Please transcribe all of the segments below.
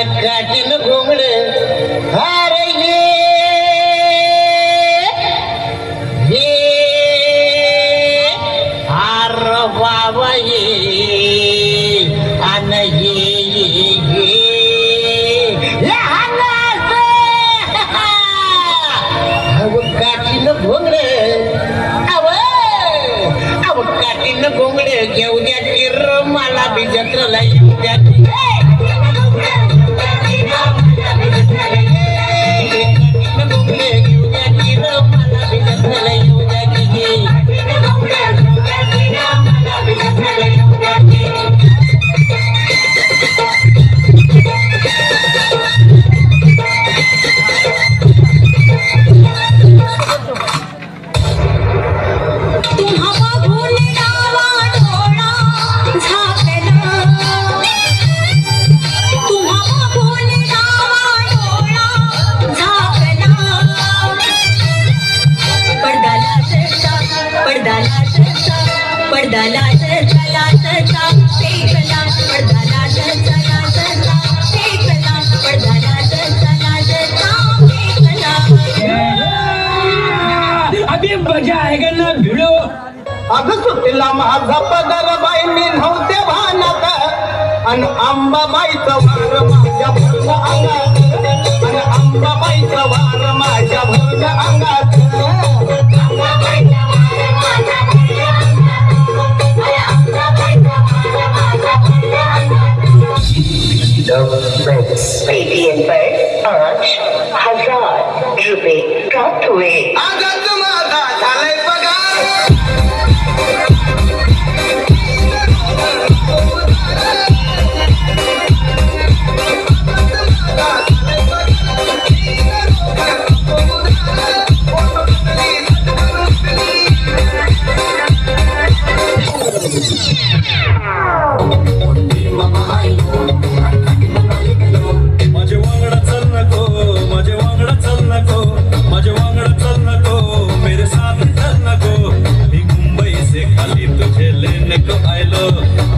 पाण्यात गाठीन घुमड हार हार बाबा ये आन ये गाठीन घोंगडे. अव. अव काठीन घेऊ द्या मला बी जत्रला येऊ द्या अभी मजा आएगा ना भिडो। अगं सुटला माझा पदर बाई मी नव्हते भानात अन अंबाबाईचं वार माझ्या Arabian birds, arch, hazard, ruby, got away. लेने को आयलो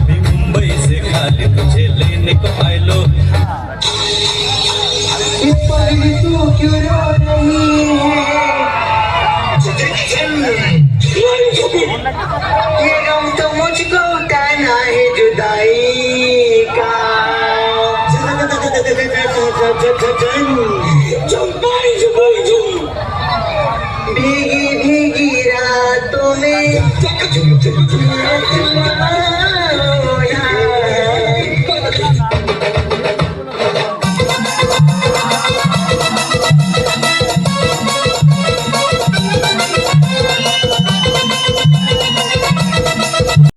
मी मुंबई से खाली तुझे लेने को आयलो ये गम तो मुझको कहना है जुदाई का चंपाई चंपाई चुम भीगी भीगी रातों में